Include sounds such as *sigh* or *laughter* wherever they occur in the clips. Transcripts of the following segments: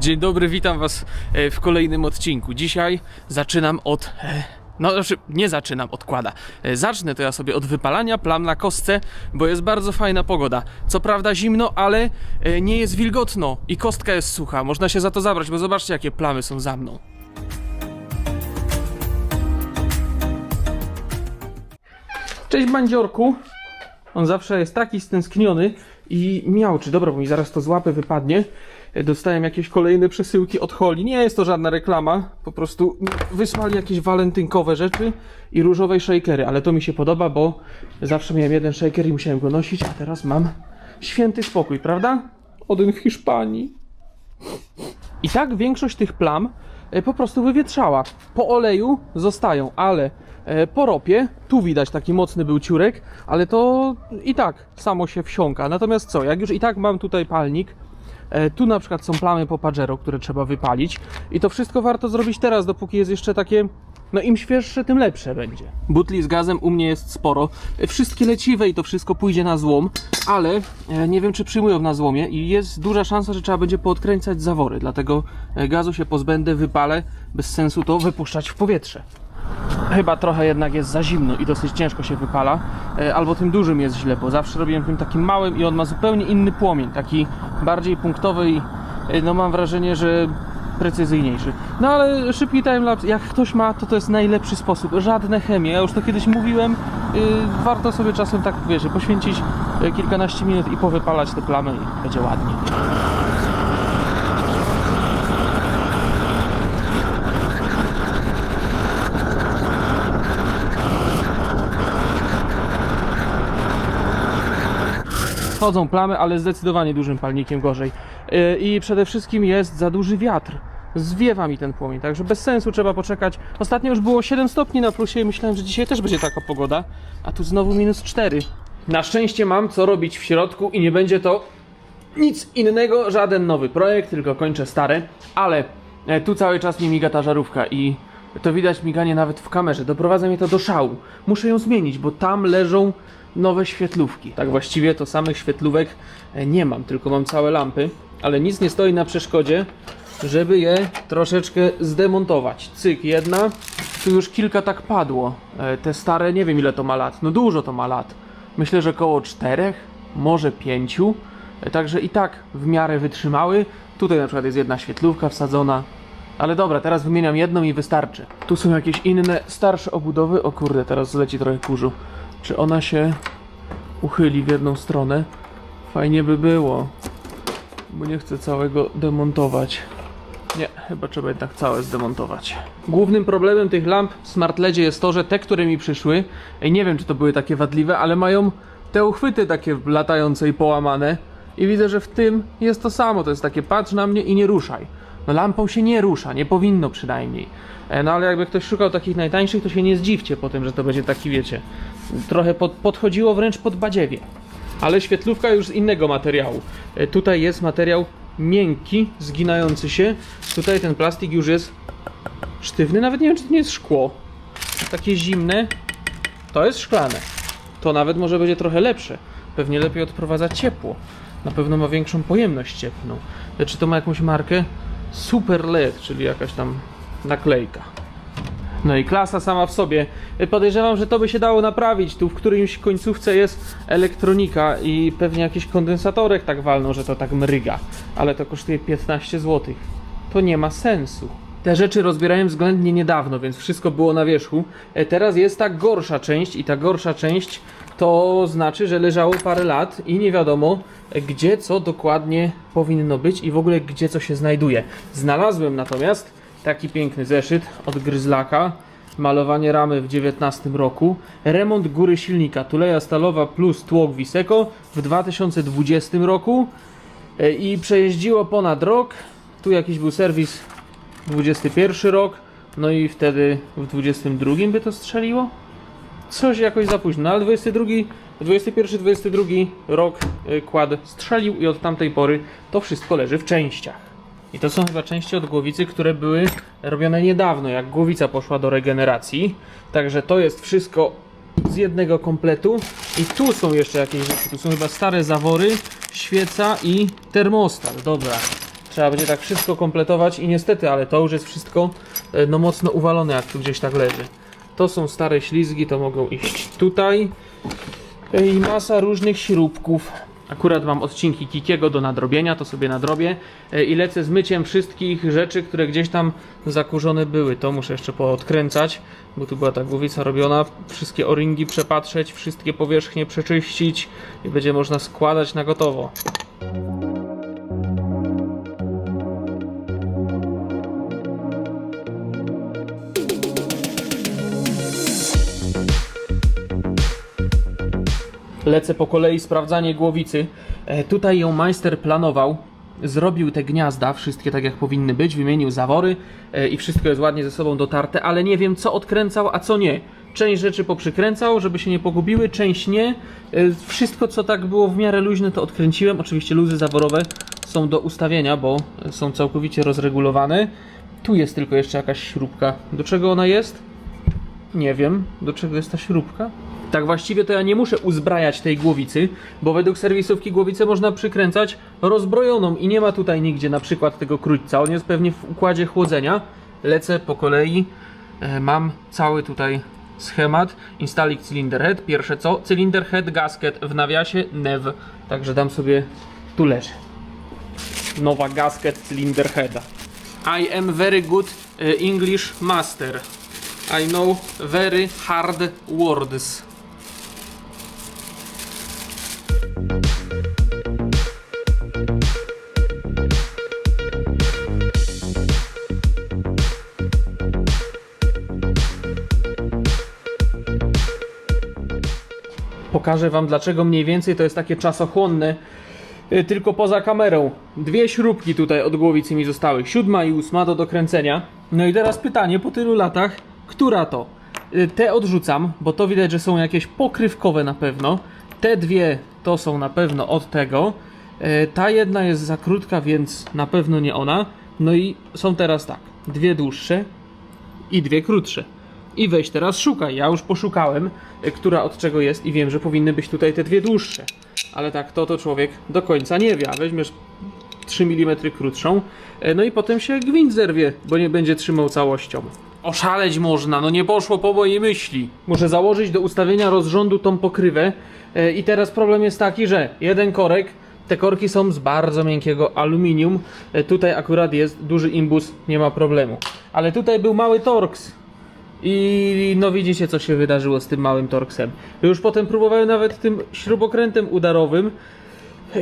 Dzień dobry, witam Was e, w kolejnym odcinku. Dzisiaj zaczynam od. e, No, znaczy, nie zaczynam, odkłada. E, Zacznę to ja sobie od wypalania plam na kostce, bo jest bardzo fajna pogoda. Co prawda zimno, ale nie jest wilgotno i kostka jest sucha. Można się za to zabrać, bo zobaczcie, jakie plamy są za mną. Cześć, bandziorku. On zawsze jest taki stęskniony i miałczy. Dobra, bo mi zaraz to z łapy wypadnie. Dostałem jakieś kolejne przesyłki od Holi. Nie jest to żadna reklama. Po prostu wysłali jakieś walentynkowe rzeczy i różowe shakery. Ale to mi się podoba, bo zawsze miałem jeden shaker i musiałem go nosić, a teraz mam święty spokój, prawda? Odyn w Hiszpanii. I tak większość tych plam e, po prostu wywietrzała. Po oleju zostają, ale e, po ropie, tu widać taki mocny był ciurek, ale to i tak samo się wsiąka. Natomiast co, jak już i tak mam tutaj palnik, tu na przykład są plamy po Pajero, które trzeba wypalić i to wszystko warto zrobić teraz, dopóki jest jeszcze takie no im świeższe, tym lepsze będzie. Butli z gazem u mnie jest sporo. E, Wszystkie leciwe i to wszystko pójdzie na złom, ale e, nie wiem, czy przyjmują na złomie i jest duża szansa, że trzeba będzie poodkręcać zawory. Dlatego e, gazu się pozbędę, wypalę. Bez sensu to wypuszczać w powietrze. Chyba trochę jednak jest za zimno i dosyć ciężko się wypala. E, Albo tym dużym jest źle, bo zawsze robiłem tym takim małym i on ma zupełnie inny płomień, taki bardziej punktowy i e, no mam wrażenie, że precyzyjniejszy. No ale szybki timelapse, jak ktoś ma, to to jest najlepszy sposób. Żadne chemie. Ja już to kiedyś mówiłem. Yy, warto sobie czasem tak, wiesz, poświęcić yy, kilkanaście minut i powypalać te plamy i będzie ładnie. Chodzą plamy, ale zdecydowanie dużym palnikiem gorzej. Yy, I przede wszystkim jest za duży wiatr. Zwiewa mi ten płomień, także bez sensu trzeba poczekać. Ostatnio już było 7 stopni na plusie i myślałem, że dzisiaj też będzie taka pogoda, a tu znowu minus 4. Na szczęście mam co robić w środku i nie będzie to nic innego, żaden nowy projekt, tylko kończę stare, ale e, tu cały czas mi miga ta żarówka i to widać miganie nawet w kamerze. Doprowadza mnie to do szału. Muszę ją zmienić, bo tam leżą nowe świetlówki. Tak właściwie to samych świetlówek e, nie mam, tylko mam całe lampy, ale nic nie stoi na przeszkodzie, żeby je troszeczkę zdemontować. Cyk, jedna. Tu już kilka tak padło. E, Te stare, nie wiem ile to ma lat. No dużo to ma lat. Myślę, że około czterech, może pięciu. E, Także i tak w miarę wytrzymały. Tutaj na przykład jest jedna świetlówka wsadzona. Ale dobra, teraz wymieniam jedną i wystarczy. Tu są jakieś inne, starsze obudowy. O kurde, teraz zleci trochę kurzu. Czy ona się uchyli w jedną stronę? Fajnie by było. Bo nie chcę całego demontować. Nie, chyba trzeba jednak całe zdemontować. Głównym problemem tych lamp w Smart LEDzie jest to, że te, które mi przyszły, ej, nie wiem czy to były takie wadliwe, ale mają te uchwyty takie latające i połamane. I widzę, że w tym jest to samo. To jest takie patrz na mnie i nie ruszaj. No lampą się nie rusza, nie powinno przynajmniej. E, No ale jakby ktoś szukał takich najtańszych, to się nie zdziwcie po tym, że to będzie taki, wiecie, trochę pod, podchodziło wręcz pod badziewie. Ale świetlówka już z innego materiału. E, Tutaj jest materiał miękki, zginający się. Tutaj ten plastik już jest sztywny, nawet nie wiem czy to nie jest szkło. Takie zimne. To jest szklane. To nawet może będzie trochę lepsze. Pewnie lepiej odprowadza ciepło. Na pewno ma większą pojemność cieplną. Czy to ma jakąś markę? Super LED, czyli jakaś tam naklejka. No i klasa sama w sobie. Podejrzewam, że to by się dało naprawić. Tu w którymś końcówce jest elektronika i pewnie jakiś kondensatorek tak walną, że to tak mryga. Ale to kosztuje 15 zł. To nie ma sensu. Te rzeczy rozbierałem względnie niedawno, więc wszystko było na wierzchu. E, Teraz jest ta gorsza część i ta gorsza część to znaczy, że leżało parę lat i nie wiadomo gdzie co dokładnie powinno być i w ogóle gdzie co się znajduje. Znalazłem natomiast taki piękny zeszyt od Gryzlaka. Malowanie ramy w 19 roku. Remont góry silnika Tuleja Stalowa plus tłok Wiseco w 2020 roku. E, I przejeździło ponad rok. Tu jakiś był serwis 21 rok. No i wtedy w 22 by to strzeliło? Coś jakoś za późno, no ale 22, 21, 22 rok y, kład strzelił i od tamtej pory to wszystko leży w częściach. I to są chyba części od głowicy, które były robione niedawno, jak głowica poszła do regeneracji. Także to jest wszystko z jednego kompletu. I tu są jeszcze jakieś rzeczy. Tu są chyba stare zawory, świeca i termostat. Dobra. Trzeba będzie tak wszystko kompletować i niestety, ale to już jest wszystko e, no mocno uwalone, jak tu gdzieś tak leży. To są stare ślizgi, to mogą iść tutaj. E, I masa różnych śrubków. Akurat mam odcinki Kikiego do nadrobienia, to sobie nadrobię. E, I lecę z myciem wszystkich rzeczy, które gdzieś tam zakurzone były. To muszę jeszcze poodkręcać, bo tu była ta głowica robiona. Wszystkie o-ringi przepatrzeć, wszystkie powierzchnie przeczyścić i będzie można składać na gotowo. Lecę po kolei sprawdzanie głowicy. E, tutaj ją majster planował. Zrobił te gniazda, wszystkie tak jak powinny być, wymienił zawory e, i wszystko jest ładnie ze sobą dotarte, ale nie wiem co odkręcał, a co nie. Część rzeczy poprzykręcał, żeby się nie pogubiły, część nie. E, Wszystko co tak było w miarę luźne to odkręciłem. Oczywiście luzy zaworowe są do ustawienia, bo są całkowicie rozregulowane. Tu jest tylko jeszcze jakaś śrubka. Do czego ona jest? Nie wiem, do czego jest ta śrubka. Tak właściwie to ja nie muszę uzbrajać tej głowicy, bo według serwisówki głowicę można przykręcać rozbrojoną i nie ma tutaj nigdzie na przykład tego króćca. On jest pewnie w układzie chłodzenia. Lecę po kolei. E, mam cały tutaj schemat. Installing cylinder head. Pierwsze co? Cylinder head gasket w nawiasie NEV. Także dam sobie tu leży. Nowa gasket cylinder heada. I am very good e, English master. I know very hard words. Pokażę Wam dlaczego mniej więcej to jest takie czasochłonne y, tylko poza kamerą. Dwie śrubki tutaj od głowicy mi zostały. Siódma i ósma do dokręcenia. No i teraz pytanie po tylu latach, która to? Y, Te odrzucam, bo to widać, że są jakieś pokrywkowe na pewno. Te dwie to są na pewno od tego. Y, Ta jedna jest za krótka, więc na pewno nie ona. No i są teraz tak, dwie dłuższe i dwie krótsze. I weź teraz szukaj. Ja już poszukałem, y, która od czego jest i wiem, że powinny być tutaj te dwie dłuższe. Ale tak, to to człowiek do końca nie wie. A weźmiesz 3 mm krótszą, e, no i potem się gwint zerwie, bo nie będzie trzymał całością. Oszaleć można, no nie poszło po mojej myśli. Muszę założyć do ustawienia rozrządu tą pokrywę e, i teraz problem jest taki, że jeden korek, te korki są z bardzo miękkiego aluminium, e, tutaj akurat jest duży imbus, nie ma problemu. Ale tutaj był mały torks, i no widzicie co się wydarzyło z tym małym torksem. Już potem próbowałem nawet tym śrubokrętem udarowym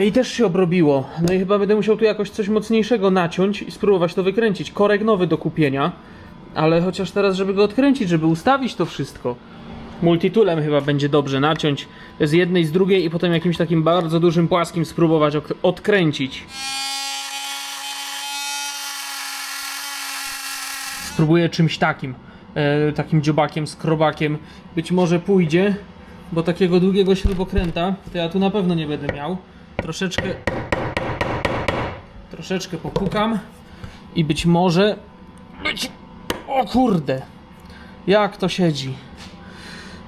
i też się obrobiło. No i chyba będę musiał tu jakoś coś mocniejszego naciąć i spróbować to wykręcić. Korek nowy do kupienia, ale chociaż teraz żeby go odkręcić, żeby ustawić to wszystko. Multitoolem chyba będzie dobrze naciąć z jednej, z drugiej i potem jakimś takim bardzo dużym płaskim spróbować odkręcić. Spróbuję czymś takim, takim dziobakiem, skrobakiem. Być może pójdzie, bo takiego długiego śrubokręta to ja tu na pewno nie będę miał. Troszeczkę, troszeczkę popukam i być może być... O kurde! Jak to siedzi?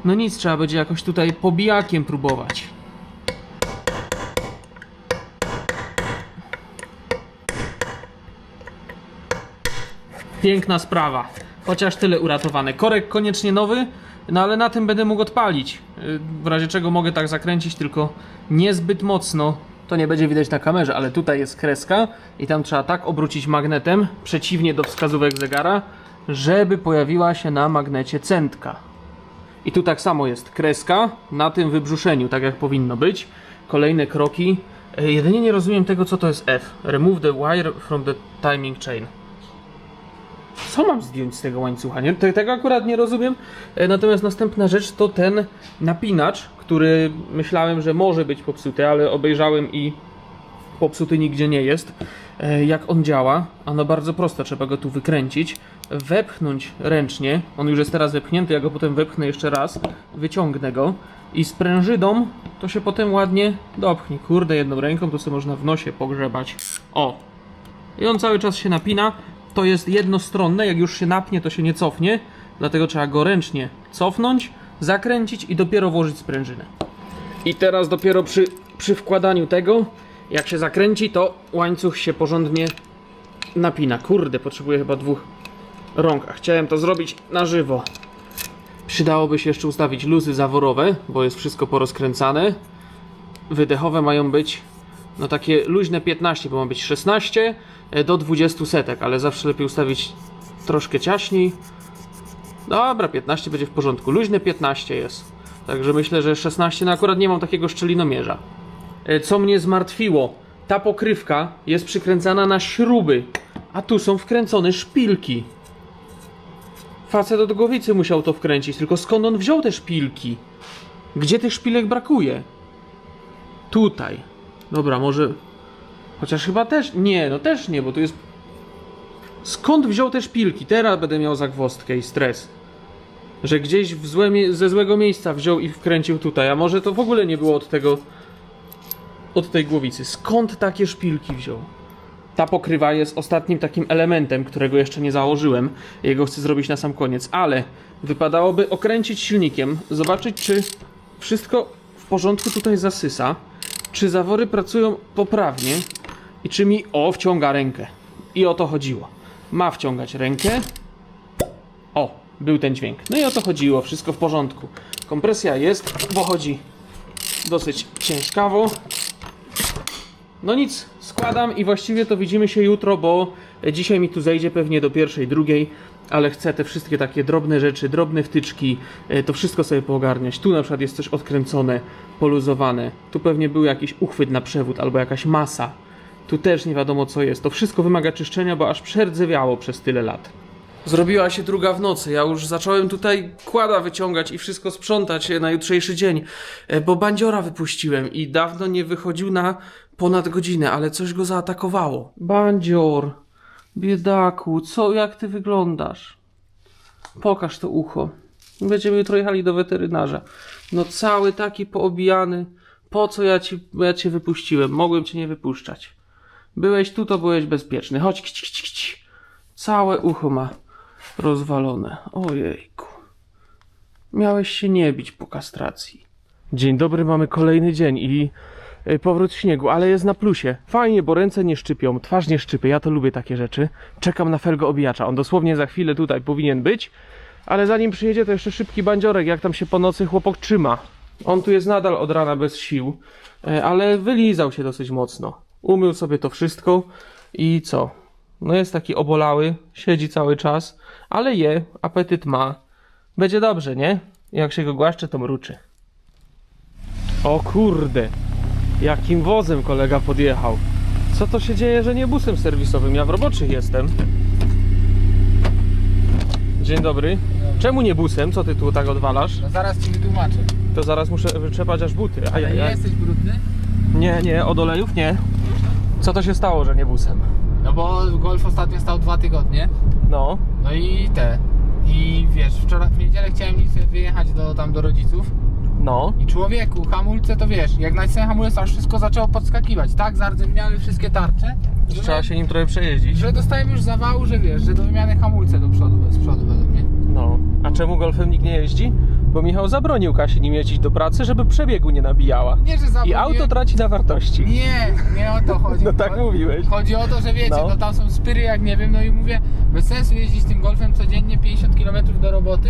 No nic, trzeba będzie jakoś tutaj pobijakiem próbować. Piękna sprawa. Chociaż tyle uratowane. Korek koniecznie nowy, no ale na tym będę mógł odpalić. Yy, W razie czego mogę tak zakręcić, tylko niezbyt mocno. To nie będzie widać na kamerze, ale tutaj jest kreska i tam trzeba tak obrócić magnetem, przeciwnie do wskazówek zegara, żeby pojawiła się na magnecie centka. I tu tak samo jest kreska na tym wybrzuszeniu, tak jak powinno być. Kolejne kroki. E, Jedynie nie rozumiem tego, co to jest F. Remove the wire from the timing chain. Co mam zdjąć z tego łańcucha? Nie? Te- Tego akurat nie rozumiem. E, Natomiast następna rzecz to ten napinacz, który myślałem, że może być popsuty, ale obejrzałem i popsuty nigdzie nie jest. E, Jak on działa? Ano bardzo prosto, trzeba go tu wykręcić, wepchnąć ręcznie. On już jest teraz wepchnięty, ja go potem wepchnę jeszcze raz, wyciągnę go i sprężydą to się potem ładnie dopchnie. Kurde, jedną ręką to sobie można w nosie pogrzebać. O! I on cały czas się napina. To jest jednostronne, jak już się napnie, to się nie cofnie. Dlatego trzeba go ręcznie cofnąć, zakręcić i dopiero włożyć sprężynę. I teraz dopiero przy, przy wkładaniu tego, jak się zakręci, to łańcuch się porządnie napina. Kurde, potrzebuję chyba dwóch rąk, a chciałem to zrobić na żywo. Przydałoby się jeszcze ustawić luzy zaworowe, bo jest wszystko porozkręcane. Wydechowe mają być no takie luźne 15, bo ma być 16 e, do 20 setek, ale zawsze lepiej ustawić troszkę ciaśniej. Dobra, 15 będzie w porządku. Luźne 15 jest. Także myślę, że 16, no akurat nie mam takiego szczelinomierza. E, Co mnie zmartwiło, ta pokrywka jest przykręcana na śruby, a tu są wkręcone szpilki. Facet od głowicy musiał to wkręcić, tylko skąd on wziął te szpilki? Gdzie tych szpilek brakuje? Tutaj. Dobra, może... Chociaż chyba też... Nie, no też nie, bo tu jest... Skąd wziął te szpilki? Teraz będę miał zagwozdkę i stres. Że gdzieś w złe ze złego miejsca wziął i wkręcił tutaj, a może to w ogóle nie było od tego... Od tej głowicy. Skąd takie szpilki wziął? Ta pokrywa jest ostatnim takim elementem, którego jeszcze nie założyłem. Jego chcę zrobić na sam koniec, ale wypadałoby okręcić silnikiem, zobaczyć czy wszystko w porządku tutaj zasysa, czy zawory pracują poprawnie i czy mi o wciąga rękę. I o to chodziło. Ma wciągać rękę. O, był ten dźwięk. No i o to chodziło, wszystko w porządku. Kompresja jest, bo chodzi dosyć ciężkawo. No nic, składam i właściwie to widzimy się jutro, bo dzisiaj mi tu zejdzie pewnie do pierwszej, drugiej, ale chcę te wszystkie takie drobne rzeczy, drobne wtyczki, e, to wszystko sobie poogarniać. Tu na przykład jest coś odkręcone, poluzowane. Tu pewnie był jakiś uchwyt na przewód albo jakaś masa. Tu też nie wiadomo co jest. To wszystko wymaga czyszczenia, bo aż przerdzewiało przez tyle lat. Zrobiła się druga w nocy. Ja już zacząłem tutaj kłada wyciągać i wszystko sprzątać e, na jutrzejszy dzień, e, bo bandziora wypuściłem i dawno nie wychodził na ponad godzinę, ale coś go zaatakowało. Bandzior, biedaku, co, jak ty wyglądasz? Pokaż to ucho. Będziemy jutro jechali do weterynarza. No cały taki poobijany. Po co ja, ci, ja cię wypuściłem? Mogłem cię nie wypuszczać. Byłeś tu, to byłeś bezpieczny. Chodź, kci, kci, kci. Całe ucho ma rozwalone. Ojejku. Miałeś się nie bić po kastracji. Dzień dobry, mamy kolejny dzień i y, powrót śniegu, ale jest na plusie. Fajnie, bo ręce nie szczypią, twarz nie szczypie, ja to lubię takie rzeczy. Czekam na felgo obijacza, on dosłownie za chwilę tutaj powinien być, ale zanim przyjedzie to jeszcze szybki bandziorek, jak tam się po nocy chłopak trzyma. On tu jest nadal od rana bez sił, e, ale wylizał się dosyć mocno. Umył sobie to wszystko i co? No jest taki obolały, siedzi cały czas, ale je, apetyt ma. Będzie dobrze, nie? Jak się go głaszcze, to mruczy. O kurde, jakim wozem kolega podjechał. Co to się dzieje, że nie busem serwisowym? Ja w roboczych jestem. Dzień dobry. Czemu nie busem? Co ty tu tak odwalasz? No zaraz ci wytłumaczę. To zaraz muszę wyczepać aż buty. Ale nie jesteś brudny? Nie, nie, od olejów nie. Co to się stało, że nie busem? No bo golf ostatnio stał dwa tygodnie. No, No i te. I wiesz, wczoraj w niedzielę chciałem wyjechać do, tam do rodziców. no. I człowieku, hamulce to wiesz, jak nacisnąłem hamulec, aż wszystko zaczęło podskakiwać. Tak zardzewiały wszystkie tarcze, że, Trzeba się nim trochę przejeździć. że dostałem już zawału, że wiesz, że do wymiany hamulce do przodu, z przodu według mnie. No. A czemu golfem nikt nie jeździ? Bo Michał zabronił Kasi nim jeździć do pracy, żeby przebiegu nie nabijała. Nie, że I zabroniłem- auto traci na wartości. Nie, nie o to chodzi. *laughs* No tak mówiłeś. Chodzi o to, że wiecie, No. no. tam są spyry jak nie wiem, no i mówię, bez sensu jeździć tym golfem codziennie 50 km do roboty,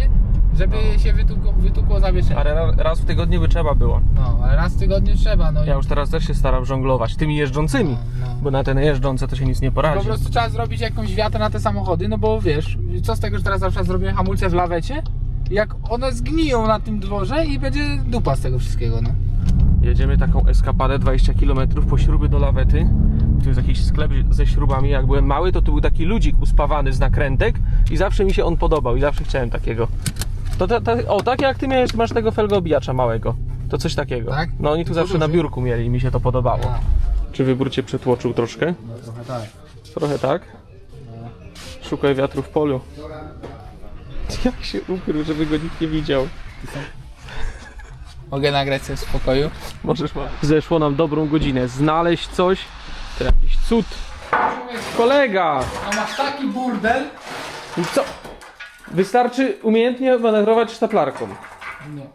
żeby się wytukło, wytukło zawieszenie. Ale ra- raz w tygodniu by trzeba było. No, ale raz w tygodniu trzeba, no i Ja już teraz też się staram żonglować tymi jeżdżącymi. No, no. Bo na te jeżdżące to się nic nie po poradzi. prostu trzeba zrobić jakąś wiatę na te samochody, no bo wiesz, co z tego, że teraz na przykład zrobimy hamulce w lawecie, jak one zgniją na tym dworze i będzie dupa z tego wszystkiego, no. Jedziemy taką eskapadę 20 km po śruby do lawety. Tu jest jakiś sklep ze śrubami. Jak byłem mały, to tu był taki ludzik uspawany z nakrętek i zawsze mi się on podobał i zawsze chciałem takiego. To o, tak jak ty miałeś, masz tego felgobijacza małego. To coś takiego. Tak? No oni tu zawsze na biurku mieli i mi się to podobało. A. Czy wybór cię przetłoczył troszkę? No trochę tak. Trochę tak. Szukaj wiatru w polu. *laughs* Jak się ukrył, żeby go nikt nie widział. Mogę nagrać sobie w spokoju? Możesz ma. Zeszło nam dobrą godzinę. Znaleźć coś, to jakiś cud. Kolega! A masz taki burdel? I co? Wystarczy umiejętnie manewrować sztaplarką. Nie.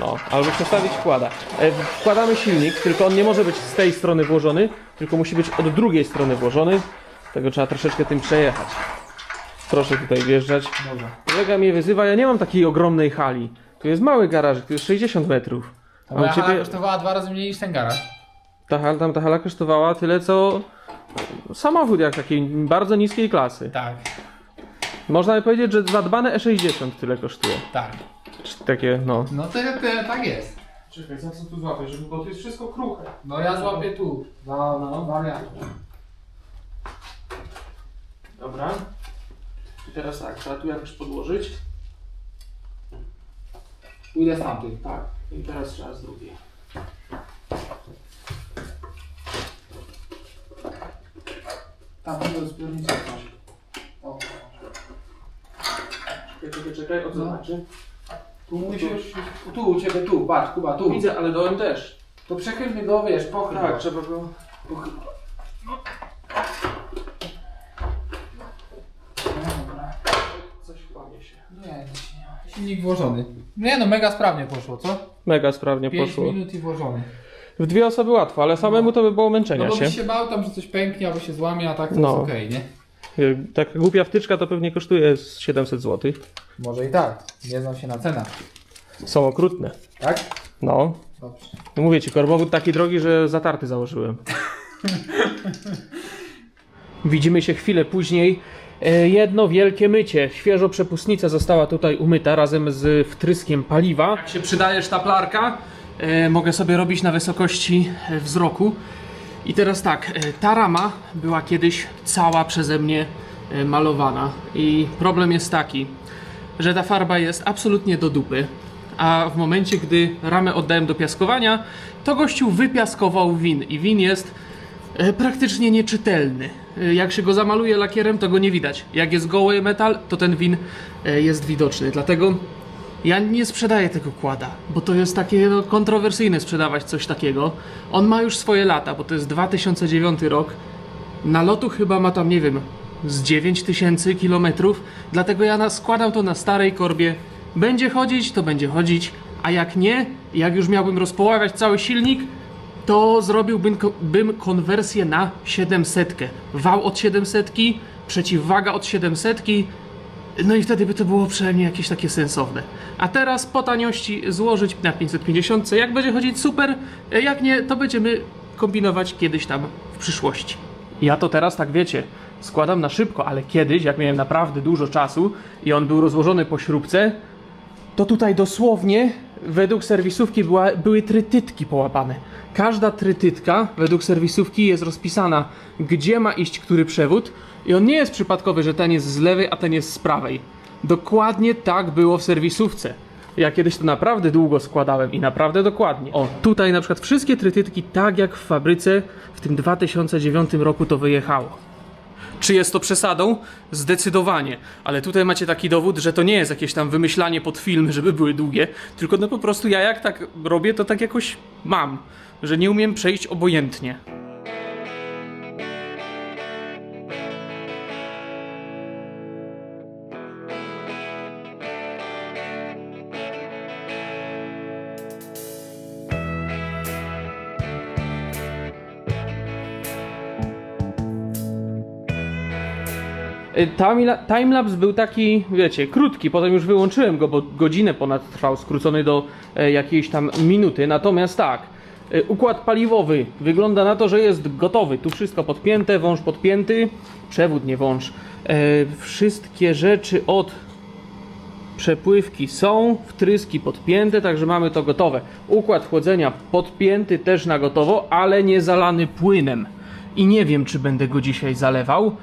No, albo przestawić wkłada. E, wkładamy silnik, tylko on nie może być z tej strony włożony, tylko musi być od drugiej strony włożony. Tego trzeba troszeczkę tym przejechać. Proszę tutaj wjeżdżać. Dobra. Kolega mnie wyzywa, ja nie mam takiej ogromnej hali. Tu jest mały garaż, tu jest 60 metrów. Ta A u moja hala ciebie kosztowała dwa razy mniej niż ten garaż. ta, hal- tam ta hala kosztowała tyle co samochód jak takiej bardzo niskiej klasy. Tak, Można by powiedzieć, że zadbane E60 tyle kosztuje. tak. Czy Takie, no. No to, to tak jest. Czekaj, za co tu złapię, żeby, bo tu jest wszystko kruche. No ja złapię tu. No, no. Wariant. Dobra. I teraz tak, trzeba tu jakoś podłożyć. Pójdę sam ty. Tak. I teraz trzeba z drugiej. Tam tego zbiornicę masz. O. Czekaj, czekaj, czekaj, o co No. znaczy? Tu musisz, tu u ciebie, tu, patrz, Kuba, tu. Widzę, ale dołem też. To przechylmy go, wiesz, pochyl Tak, go. trzeba go... Pochyl. No dobra. Coś łamie się. Nie, nic nie ma. Silnik włożony. Nie no, mega sprawnie poszło, co? Mega sprawnie 5 poszło. minut i włożony. W dwie osoby łatwo, ale samemu to by było No męczenia bo się. byś się bał tam, że coś pęknie albo się złamie, a tak to No. jest okej, nie? Y, Taka głupia wtyczka to pewnie kosztuje z 700 zł. Może i tak. Nie znam się na cenach. Są okrutne. Tak? No. Dobrze. No Mówię ci, korbowód taki drogi, że zatarty założyłem. *laughs* Widzimy się chwilę później. E, Jedno wielkie mycie. Świeżo przepustnica została tutaj umyta razem z wtryskiem paliwa. Jak się przydaje sztaplarka, e, mogę sobie robić na wysokości e, wzroku. I teraz tak, ta rama była kiedyś cała przeze mnie malowana. I problem jest taki, że ta farba jest absolutnie do dupy. A w momencie, gdy ramę oddałem do piaskowania, to gościu wypiaskował win. I win jest praktycznie nieczytelny. E, Jak się go zamaluje lakierem, to go nie widać. Jak jest goły metal, to ten win e, jest widoczny. Dlatego ja nie sprzedaję tego kłada, bo to jest takie no, kontrowersyjne sprzedawać coś takiego. On ma już swoje lata, bo to jest 2009 rok. Nalotu chyba ma tam, nie wiem, z 9000 kilometrów, dlatego ja składam to na starej korbie. Będzie chodzić, to będzie chodzić, a jak nie, jak już miałbym rozpoławiać cały silnik, to zrobiłbym ko- bym konwersję na 700. Wał od 700, przeciwwaga od 700, no i wtedy by to było przynajmniej jakieś takie sensowne. A teraz po taniości złożyć na 550. Jak będzie chodzić super, jak nie, to będziemy kombinować kiedyś tam w przyszłości. Ja to teraz tak wiecie, składam na szybko, ale kiedyś, jak miałem naprawdę dużo czasu i on był rozłożony po śrubce, to tutaj dosłownie według serwisówki była, były trytytki połapane. Każda trytytka według serwisówki jest rozpisana, gdzie ma iść który przewód i on nie jest przypadkowy, że ten jest z lewej, a ten jest z prawej. Dokładnie tak było w serwisówce. Ja kiedyś to naprawdę długo składałem i naprawdę dokładnie. O, tutaj na przykład wszystkie trytytki tak jak w fabryce w tym 2009 roku to wyjechało. Czy jest to przesadą? Zdecydowanie. Ale tutaj macie taki dowód, że to nie jest jakieś tam wymyślanie pod film, żeby były długie, tylko no po prostu ja jak tak robię, to tak jakoś mam, że nie umiem przejść obojętnie. Timelapse był taki, wiecie, krótki, potem już wyłączyłem go, bo godzinę ponad trwał, skrócony do e, jakiejś tam minuty. Natomiast tak, e, układ paliwowy wygląda na to, że jest gotowy. Tu wszystko podpięte, wąż podpięty, przewód nie wąż. E, wszystkie rzeczy od przepływki są, wtryski podpięte, także mamy to gotowe. Układ chłodzenia podpięty też na gotowo, ale nie zalany płynem. I nie wiem, czy będę go dzisiaj zalewał.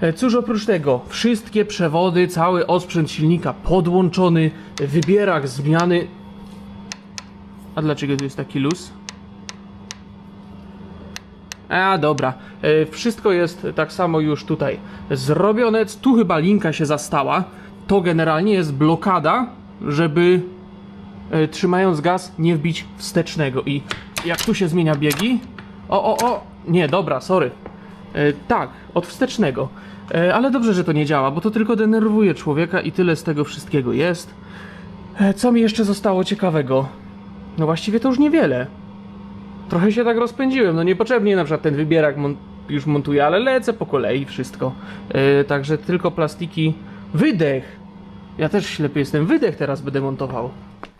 E, Cóż oprócz tego, wszystkie przewody, cały osprzęt silnika podłączony, wybierak zmiany. A dlaczego tu jest taki luz? A dobra, E, wszystko jest tak samo już tutaj zrobione. Tu chyba linka się zastała. To generalnie jest blokada, żeby e, trzymając gaz nie wbić wstecznego. I jak tu się zmienia biegi? O, o, o! Nie, dobra, sorry. Tak, od wstecznego. E, ale dobrze, że to nie działa, bo to tylko denerwuje człowieka i tyle z tego wszystkiego jest. E, co mi jeszcze zostało ciekawego? No właściwie to już niewiele. Trochę się tak rozpędziłem, no niepotrzebnie na przykład ten wybierak mon- już montuję, ale lecę po kolei wszystko. Yy, także tylko plastiki. Wydech! Ja też ślepy jestem. Wydech teraz będę montował.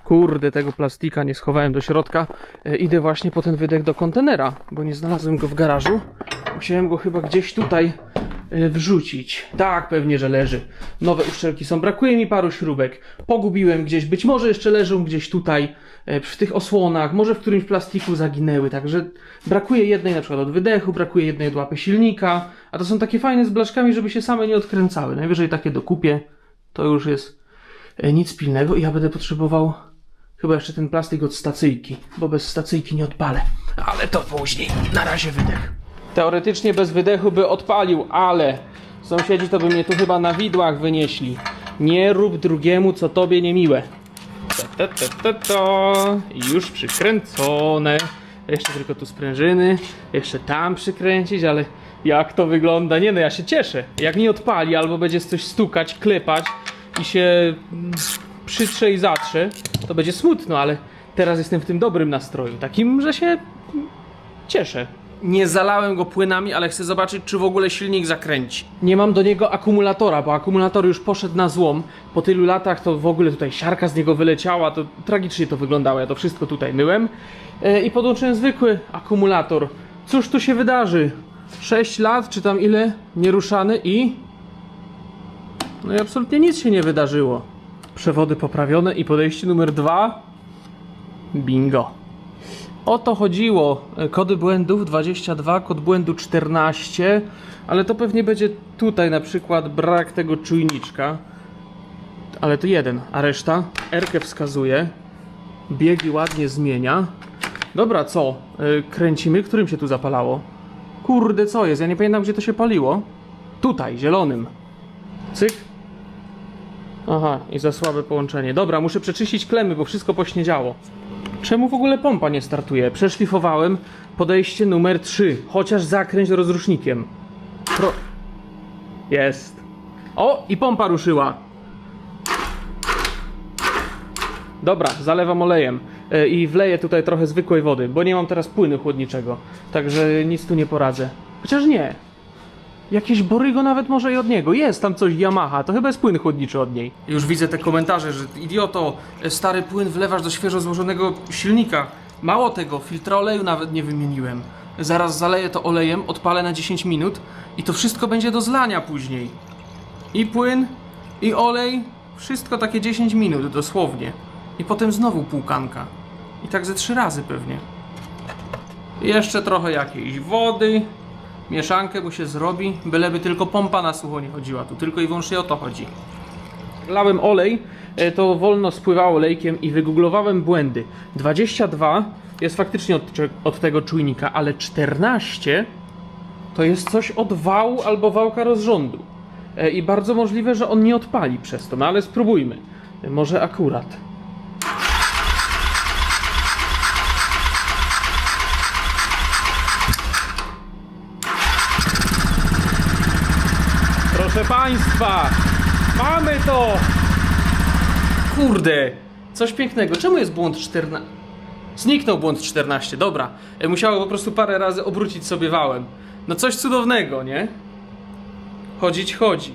Kurde, tego plastika nie schowałem do środka. E, idę właśnie po ten wydech do kontenera, bo nie znalazłem go w garażu. Musiałem go chyba gdzieś tutaj wrzucić. Tak, pewnie, że leży. Nowe uszczelki są. Brakuje mi paru śrubek. Pogubiłem gdzieś. Być może jeszcze leżą gdzieś tutaj e, w tych osłonach. Może w którymś plastiku zaginęły. Także brakuje jednej na przykład od wydechu, brakuje jednej od łapy silnika. A to są takie fajne z blaszkami, żeby się same nie odkręcały. Najwyżej takie dokupię. To już jest e, nic pilnego i ja będę potrzebował chyba jeszcze ten plastik od stacyjki, bo bez stacyjki nie odpalę. Ale to później. Na razie wydech. Teoretycznie bez wydechu by odpalił, ale sąsiedzi to by mnie tu chyba na widłach wynieśli. Nie rób drugiemu, co tobie niemiłe. Ta, ta, ta, ta, ta. Już przykręcone. Jeszcze tylko tu sprężyny. Jeszcze tam przykręcić, ale jak to wygląda? Nie no, ja się cieszę. Jak nie odpali, albo będzie coś stukać, klepać i się mm, przytrze i zatrze, to będzie smutno, ale teraz jestem w tym dobrym nastroju. Takim, że się mm, cieszę. Nie zalałem go płynami, ale chcę zobaczyć, czy w ogóle silnik zakręci. Nie mam do niego akumulatora, bo akumulator już poszedł na złom. Po tylu latach to w ogóle tutaj siarka z niego wyleciała, to tragicznie to wyglądało. Ja to wszystko tutaj myłem. E, I podłączyłem zwykły akumulator. Cóż tu się wydarzy? 6 lat, czy tam ile? Nieruszany i... No i absolutnie nic się nie wydarzyło. Przewody poprawione i podejście numer dwa. Bingo. O to chodziło. Kody błędów 22, kod błędu 14, ale to pewnie będzie tutaj na przykład brak tego czujniczka. Ale to jeden, a reszta Rkę wskazuje. Biegi ładnie zmienia. Dobra, co? E, Kręcimy? Którym się tu zapalało? Kurde, co jest? Ja nie pamiętam, gdzie to się paliło. Tutaj, zielonym. Cyk. Aha, i za słabe połączenie. Dobra, muszę przeczyścić klemy, bo wszystko pośniedziało. Czemu w ogóle pompa nie startuje? Przeszlifowałem podejście numer 3. Chociaż zakręć rozrusznikiem. Pro... Jest. O, i pompa ruszyła. Dobra, zalewam olejem e, i wleję tutaj trochę zwykłej wody, bo nie mam teraz płynu chłodniczego. Także nic tu nie poradzę. Chociaż nie. Jakieś borygo nawet może i od niego. Jest tam coś Yamaha, to chyba jest płyn chłodniczy od niej. Już widzę te komentarze, że idioto, stary płyn wlewasz do świeżo złożonego silnika. Mało tego, filtra oleju nawet nie wymieniłem. Zaraz zaleję to olejem, odpalę na 10 minut i to wszystko będzie do zlania później. I płyn, i olej, wszystko takie 10 minut dosłownie. I potem znowu półkanka. I tak ze trzy razy pewnie. Jeszcze trochę jakiejś wody. Mieszankę mu się zrobi, byleby tylko pompa na sucho nie chodziła. Tu tylko i wyłącznie o to chodzi. Lałem olej, e, to wolno spływało olejkiem i wygooglowałem błędy. 22 jest faktycznie od, od tego czujnika, ale 14 to jest coś od wału albo wałka rozrządu. E, I bardzo możliwe, że on nie odpali przez to, no ale spróbujmy. E, Może akurat. Proszę Państwa, mamy to! Kurde, coś pięknego. Czemu jest błąd 14? Zniknął błąd 14, dobra. Musiało po prostu parę razy obrócić sobie wałem. No coś cudownego, nie? Chodzić chodzi.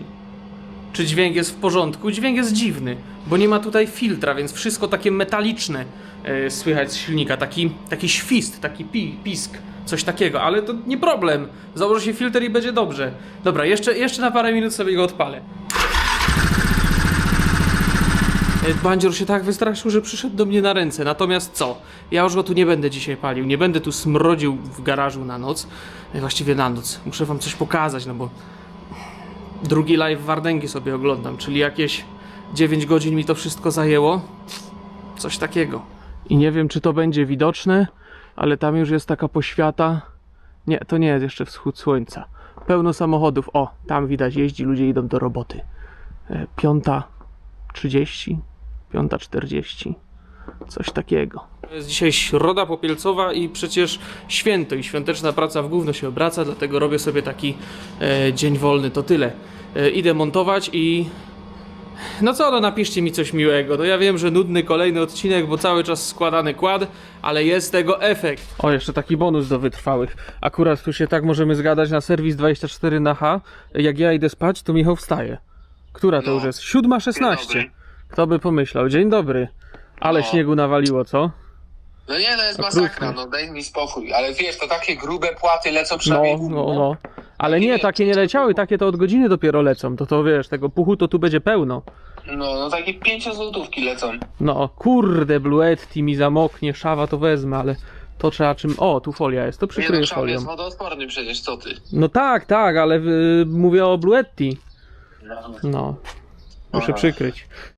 Czy dźwięk jest w porządku? Dźwięk jest dziwny, bo nie ma tutaj filtra, więc wszystko takie metaliczne e, słychać z silnika. Taki, taki świst, taki pi, pisk, coś takiego, ale to nie problem. Założy się filtr i będzie dobrze. Dobra, jeszcze, jeszcze na parę minut sobie go odpalę. E, Bandzior się tak wystraszył, że przyszedł do mnie na ręce. Natomiast co? Ja już go tu nie będę dzisiaj palił. Nie będę tu smrodził w garażu na noc. E, Właściwie na noc. Muszę wam coś pokazać, no bo drugi live Wardęgi sobie oglądam, czyli jakieś 9 godzin mi to wszystko zajęło. Coś takiego. I nie wiem, czy to będzie widoczne, ale tam już jest taka poświata. Nie, to nie jest jeszcze wschód słońca. Pełno samochodów. O, tam widać, jeździ, ludzie idą do roboty. E, Piąta 30, piąta 40. Coś takiego. Jest dzisiaj środa popielcowa i przecież święto i świąteczna praca w gówno się obraca, dlatego robię sobie taki e, dzień wolny, to tyle. E, idę montować i No co, no napiszcie mi coś miłego. No ja wiem, że nudny kolejny odcinek, bo cały czas składany kład, ale jest tego efekt. O, jeszcze taki bonus do wytrwałych. Akurat tu się tak możemy zgadać na serwis 24 na H. Jak ja idę spać, to Michał wstaje. Która to No. już jest? 7.16. Dzień dobry. Kto by pomyślał? Dzień dobry. Ale No. śniegu nawaliło, co? No nie, no jest Okrutne. masakra, no daj mi spokój. Ale wiesz, to takie grube płaty lecą No, przynajmniej no, no. Ale nie, takie nie leciały, takie to od godziny dopiero lecą. To to wiesz, tego puchu to tu będzie pełno. No, no takie pięciozłotówki lecą. No, kurde, Bluetti mi zamoknie, szawa to wezmę, ale to trzeba czym... O, tu folia jest, to Nie no, przykryję szał folią. jest wodoodporny przecież, co ty? No tak, tak, ale y, mówię o Bluetti. No. No, muszę Aha. przykryć.